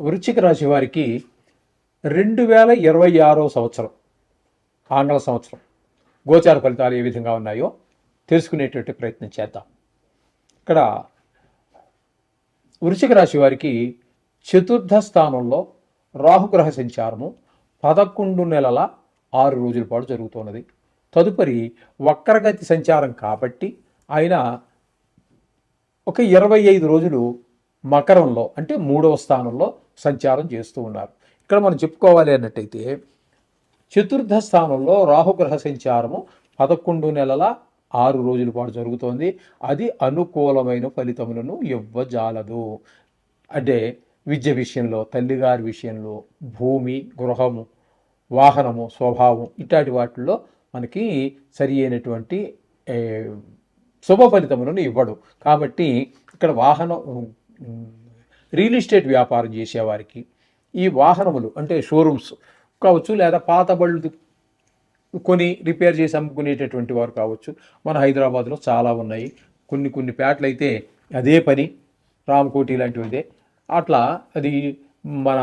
వృశ్చిక రాశి వారికి రెండు వేల ఇరవై ఆరో సంవత్సరం ఆంగ్ల సంవత్సరం. గోచార ఫలితాలు ఏ విధంగా ఉన్నాయో తెలుసుకునేటువంటి ప్రయత్నం చేద్దాం. ఇక్కడ వృశ్చిక రాశి వారికి చతుర్థ స్థానంలో రాహుగ్రహ సంచారము పదకొండు నెలల ఆరు రోజుల పాటు జరుగుతున్నది. తదుపరి వక్రగతి సంచారం కాబట్టి ఆయన ఒక ఇరవై ఐదు రోజులు మకరంలో అంటే మూడవ స్థానంలో సంచారం చేస్తూ ఉన్నారు. ఇక్కడ మనం చెప్పుకోవాలి అన్నట్టయితే చతుర్థ స్థానంలో రాహుగ్రహ సంచారము పదకొండు నెలల ఆరు రోజుల పాటు జరుగుతోంది. అది అనుకూలమైన ఫలితములను ఇవ్వజాలదు. అంటే విద్య విషయంలో తల్లిగారి విషయంలో భూమి గృహము వాహనము స్వభావం ఇట్లాంటి వాటిల్లో మనకి సరి అయినటువంటి శుభ ఫలితములను ఇవ్వడు. కాబట్టి ఇక్కడ వాహనం రియల్ ఎస్టేట్ వ్యాపారం చేసేవారికి ఈ వాహనములు అంటే షోరూమ్స్ కావచ్చు లేదా పాత బళ్ళు కొని రిపేర్ చేసి అమ్ముకునేటటువంటి వారు కావచ్చు మన హైదరాబాద్లో చాలా ఉన్నాయి. కొన్ని కొన్ని పేటలు అయితే అదే పని రామకోటి లాంటివిదే అట్లా అది మన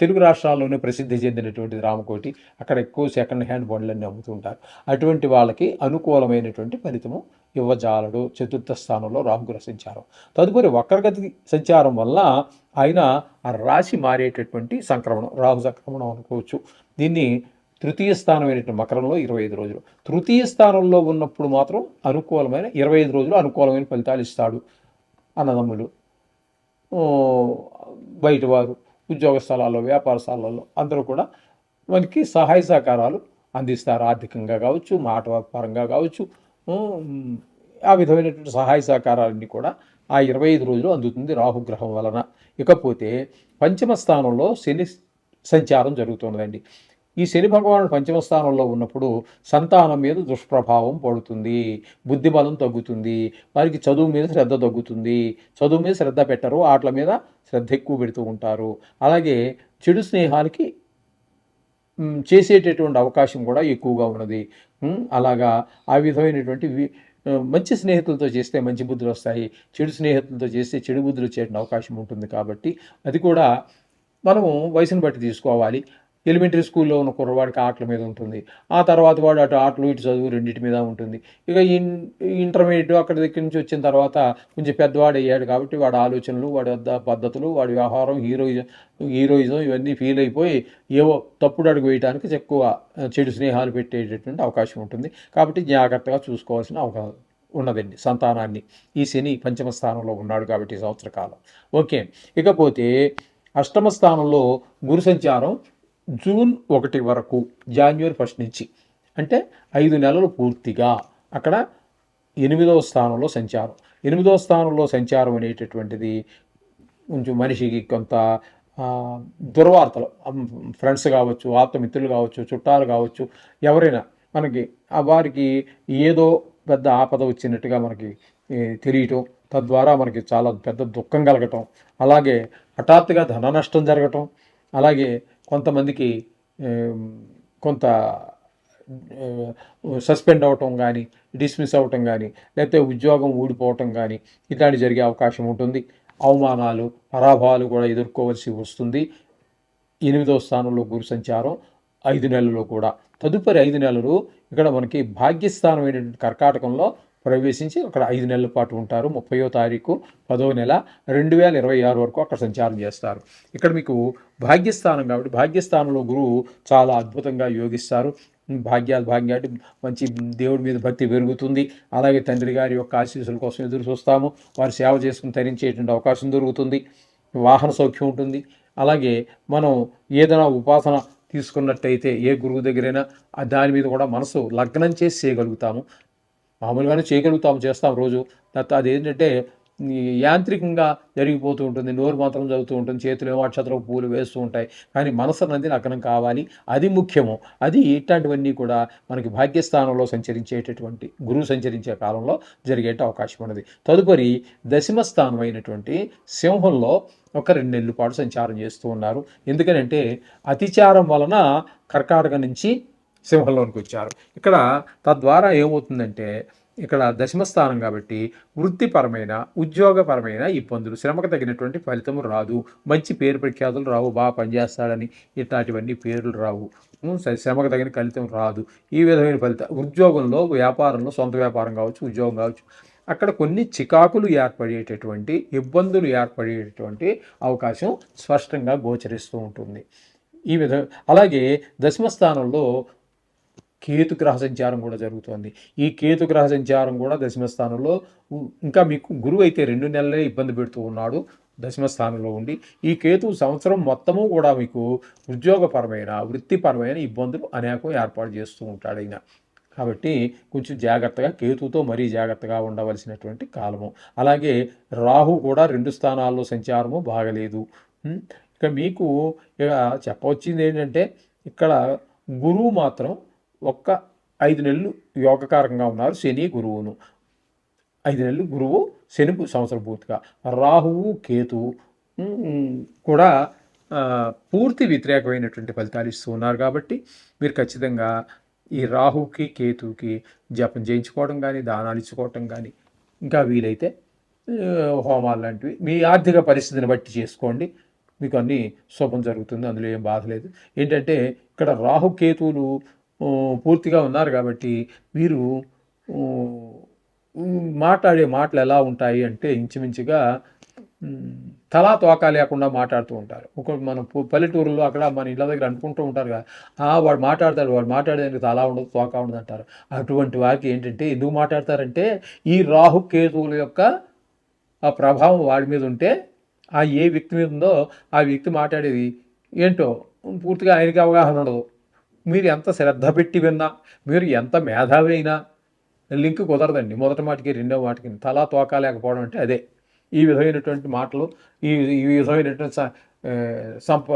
తెలుగు రాష్ట్రాల్లోనే ప్రసిద్ధి చెందినటువంటిది రామకోటి. అక్కడ ఎక్కువ సెకండ్ హ్యాండ్ బండ్లన్నీ అమ్ముతుంటారు అటువంటి వాళ్ళకి అనుకూలమైనటువంటి ఫలితము ఇవ్వజాలడు చతుర్థ స్థానంలో రాహుకు సంచారం తదుపరి వక్రగతి సంచారం వల్ల ఆయన ఆ రాశి మారేటటువంటి సంక్రమణం రాహు సంక్రమణం అనుకోవచ్చు. దీన్ని తృతీయ స్థానమైనటువంటి మకరంలో ఇరవై ఐదు రోజులు. తృతీయ స్థానంలో ఉన్నప్పుడు మాత్రం అనుకూలమైన ఇరవై ఐదు రోజులు అనుకూలమైన ఫలితాలు ఇస్తాడు అన్నదమ్ములు. బయటవారు బయట వారు ఉద్యోగ స్థలాల్లో వ్యాపార స్థలాల్లో అందరూ కూడా మనకి సహాయ సహకారాలు అందిస్తారు. ఆర్థికంగా కావచ్చు మాట పరంగా కావచ్చు ఆ విధమైనటువంటి సహాయ సహకారాలన్నీ కూడా ఆ ఇరవై ఐదు రోజులు అందుతుంది రాహుగ్రహం వలన. ఇకపోతే పంచమ స్థానంలో శని సంచారం జరుగుతున్నదండి. ఈ శని భగవానుడు పంచమ స్థానంలో ఉన్నప్పుడు సంతానం మీద దుష్ప్రభావం పడుతుంది బుద్ధిబలం తగ్గుతుంది వారికి చదువు మీద శ్రద్ధ తగ్గుతుంది. చదువు మీద శ్రద్ధ పెట్టరు ఆటల మీద శ్రద్ధ ఎక్కువ పెడుతూ ఉంటారు. అలాగే చెడు స్నేహాలకి చేసేటటువంటి అవకాశం కూడా ఎక్కువగా ఉన్నది. అలాగా ఆ విధమైనటువంటి వి- మంచి స్నేహితులతో చేస్తే మంచి బుద్ధులు వస్తాయి చెడు స్నేహితులతో చేస్తే చెడు బుద్ధులు వచ్చేటువంటి అవకాశం ఉంటుంది కాబట్టి అది కూడా మనము వయసును బట్టి తీసుకోవాలి. ఎలిమెంటరీ స్కూల్లో ఉన్న కుర్రవాడికి ఆటల మీద ఉంటుంది. ఆ తర్వాత వాడు అటు ఆటలు ఇటు చదువు రెండింటి మీద ఉంటుంది. ఇక ఇన్ ఇంటర్మీడియట్ అక్కడ దగ్గర నుంచి వచ్చిన తర్వాత కొంచెం పెద్దవాడు అయ్యాడు కాబట్టి వాడి ఆలోచనలు వాడి వద్ద పద్ధతులు వాడి వ్యవహారం హీరోయిజం హీరోయిజం ఇవన్నీ ఫీల్ అయిపోయి ఏవో తప్పుడు అడుగు వేయడానికి ఎక్కువ చెడు స్నేహాలు పెట్టేటటువంటి అవకాశం ఉంటుంది. కాబట్టి జాగ్రత్తగా చూసుకోవాల్సిన అవకాశం ఉన్నదండి సంతానాన్ని. ఈ శని పంచమ స్థానంలో ఉన్నాడు కాబట్టి సంవత్సర కాలం ఓకే. ఇకపోతే అష్టమ స్థానంలో గురు సంచారం జూన్ ఒకటి వరకు జాన్యువరి ఫస్ట్ నుంచి. అంటే ఐదు నెలలు పూర్తిగా అక్కడ ఎనిమిదవ స్థానంలో సంచారం. ఎనిమిదవ స్థానంలో సంచారం అనేటటువంటిది కొంచెం మనిషికి కొంత దుర్వార్తలు. ఫ్రెండ్స్ కావచ్చు ఆత్మమిత్రులు కావచ్చు చుట్టాలు కావచ్చు ఎవరైనా మనకి ఆ వారికి ఏదో పెద్ద ఆపద వచ్చినట్టుగా మనకి తెలియటం తద్వారా మనకి చాలా పెద్ద దుఃఖం కలగటం. అలాగే హఠాత్తుగా ధన నష్టం జరగటం. అలాగే కొంతమందికి కొంత సస్పెండ్ అవటం కానీ డిస్మిస్ అవటం కానీ లేకపోతే ఉద్యోగం ఊడిపోవటం కానీ ఇట్లాంటి జరిగే అవకాశం ఉంటుంది. అవమానాలు పరాభవాలు కూడా ఎదుర్కోవాల్సి వస్తుంది. ఎనిమిదో స్థానంలో గురు సంచారం ఐదు నెలల్లో కూడా. తదుపరి ఐదు నెలలు ఇక్కడ మనకి భాగ్యస్థానమైనటువంటి కర్కాటకంలో ప్రవేశించి అక్కడ ఐదు నెలల పాటు ఉంటారు. ముప్పయో తారీఖు పదో నెల రెండు వేల ఇరవై ఆరు వరకు అక్కడ సంచారం చేస్తారు. ఇక్కడ మీకు భాగ్యస్థానం కాబట్టి భాగ్యస్థానంలో గురువు చాలా అద్భుతంగా యోగిస్తారు. భాగ్యాలు భాగ్యం అంటే మంచి దేవుడి మీద భక్తి పెరుగుతుంది. అలాగే తండ్రి గారి యొక్క ఆశీస్సుల కోసం ఎదురు చూస్తాము. వారి సేవ చేసుకుని తరించేటువంటి అవకాశం దొరుకుతుంది. వాహన సౌఖ్యం ఉంటుంది. అలాగే మనం ఏదైనా ఉపాసన తీసుకున్నట్టయితే ఏ గురువు దగ్గరైనా దాని మీద కూడా మనసు లగ్నం చేసి చేయగలుగుతాము. మామూలుగానే చేయగలుగుతాము చేస్తాం రోజు. తర్వాత అదేంటంటే యాంత్రికంగా జరిగిపోతూ ఉంటుంది నోరు మాత్రం చదువుతూ ఉంటుంది చేతులు ఏమో అక్షతలకు పూలు వేస్తూ ఉంటాయి. కానీ మనసు అనేది నగ్నం కావాలి. అది ముఖ్యము. అది ఇట్లాంటివన్నీ కూడా మనకి భాగ్యస్థానంలో సంచరించేటటువంటి గురువు సంచరించే కాలంలో జరిగే అవకాశం ఉన్నది. తదుపరి దశమ స్థానం అయినటువంటి సింహంలో ఒక రెండు నెలల పాటు సంచారం చేస్తూ ఉన్నారు. ఎందుకనంటే అతిచారం వలన కర్కాటక నుంచి సింహంలోనికి వచ్చారు. ఇక్కడ తద్వారా ఏమవుతుందంటే ఇక్కడ దశమస్థానం కాబట్టి వృత్తిపరమైన ఉద్యోగపరమైన ఇబ్బందులు శ్రమకు తగినటువంటి ఫలితం రాదు. మంచి పేరు ప్రఖ్యాతులు రావు బాగా పనిచేస్తాడని ఇట్లాంటివన్నీ పేర్లు రావు. శ్రమకు తగిన ఫలితం రాదు. ఈ విధమైన ఫలితం ఉద్యోగంలో వ్యాపారంలో సొంత వ్యాపారం కావచ్చు ఉద్యోగం కావచ్చు అక్కడ కొన్ని చికాకులు ఏర్పడేటటువంటి ఇబ్బందులు ఏర్పడేటటువంటి అవకాశం స్పష్టంగా గోచరిస్తూ ఉంటుంది. ఈ విధంగా అలాగే దశమ స్థానంలో కేతు గ్రహ సంచారం కూడా జరుగుతోంది. ఈ కేతు గ్రహ సంచారం కూడా దశమ స్థానంలో ఇంకా మీకు గురువు అయితే రెండు నెలలే ఇబ్బంది పెడుతూ ఉన్నాడు దశమ స్థానంలో ఉండి. ఈ కేతు సంవత్సరం మొత్తము కూడా మీకు ఉద్యోగపరమైన వృత్తిపరమైన ఇబ్బందులు అనేకం ఏర్పాటు చేస్తూ ఉంటాడు ఆయన కాబట్టి కొంచెం జాగ్రత్తగా కేతుతో మరీ జాగ్రత్తగా ఉండవలసినటువంటి కాలము. అలాగే రాహు కూడా రెండు స్థానాల్లో సంచారము బాగలేదు. ఇక మీకు ఇక చెప్పవచ్చింది ఏంటంటే ఇక్కడ గురువు మాత్రం ఒక్క ఐదు నెలలు యోగకారకంగా ఉన్నారు శని గురువును. ఐదు నెలలు గురువు శని సంవత్సర పూర్తిగా. రాహువు కేతువు కూడా పూర్తి వ్యతిరేకమైనటువంటి ఫలితాలు ఇస్తూ ఉన్నారు కాబట్టి మీరు ఖచ్చితంగా ఈ రాహుకి కేతుకి జపం చేయించుకోవడం కానీ దానాలు ఇచ్చుకోవటం కానీ ఇంకా వీలైతే హోమాలు లాంటివి మీ ఆర్థిక పరిస్థితిని బట్టి చేసుకోండి. మీకు అన్నీ శుభం జరుగుతుంది అందులో ఏం బాధ లేదు. ఏంటంటే ఇక్కడ రాహు కేతువులు పూర్తిగా ఉన్నారు కాబట్టి మీరు మాట్లాడే మాటలు ఎలా ఉంటాయి అంటే ఇంచుమించుగా తలా తోక లేకుండా మాట్లాడుతూ ఉంటారు. ఒక మనం పల్లెటూరులో అక్కడ మన ఇళ్ళ దగ్గర అనుకుంటూ ఉంటారు కదా వాడు మాట్లాడతాడు వాడు మాట్లాడేదానికి తలా ఉండదు తోక ఉండదు అంటారు. అటువంటి వారికి ఏంటంటే ఎందుకు మాట్లాడతారంటే ఈ రాహు కేతువుల యొక్క ఆ ప్రభావం వాడి మీద ఉంటే ఆ ఏ వ్యక్తి మీద ఉందో ఆ వ్యక్తి మాట్లాడేది ఏంటో పూర్తిగా ఆయనకి అవగాహన ఉండదు. మీరు ఎంత శ్రద్ధ పెట్టి విన్నా మీరు ఎంత మేధావి అయినా లింక్ కుదరదండి. మొదటి మాటికి రెండో మాటికి తలా తోక లేకపోవడం అంటే అదే. ఈ విధమైనటువంటి మాటలు ఈ ఈ విధమైనటువంటి సంప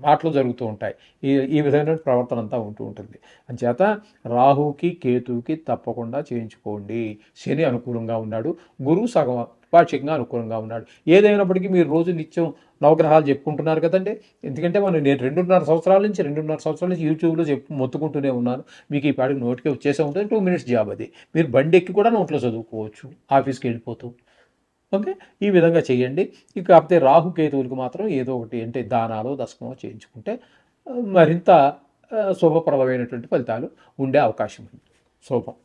మాటలు జరుగుతూ ఉంటాయి. ఈ ఈ విధమైన ప్రవర్తన అంతా ఉంటూ ఉంటుంది. అంచేత రాహుకి కేతువుకి తప్పకుండా చేయించుకోండి. శని అనుకూలంగా ఉన్నాడు. గురువు సగం పాక్షికంగా అనుకూలంగా ఉన్నాడు. ఏదైనప్పటికీ మీరు రోజు నిత్యం నవగ్రహాలు చెప్పుకుంటున్నారు కదండి. ఎందుకంటే మనం నేను రెండున్నర సంవత్సరాల నుంచి రెండున్నర సంవత్సరాల నుంచి యూట్యూబ్లో చెప్పు మొత్తుకుంటూనే ఉన్నాను. మీకు ఈ పాటికి నోటికి వచ్చేసే ఉంటుంది. టూ మినిట్స్ జాబ్ అది. మీరు బండి ఎక్కి కూడా నోట్లో చదువుకోవచ్చు. ఆఫీస్కి వెళ్ళిపోతూ. ఓకే? ఈ విధంగా చేయండి. ఇక కాకపోతే రాహు కేతువులకు మాత్రం ఏదో ఒకటి అంటే దానాలు దశకమో చేయించుకుంటే మరింత శుభప్రదమైనటువంటి ఫలితాలు ఉండే అవకాశం ఉంది. శుభం.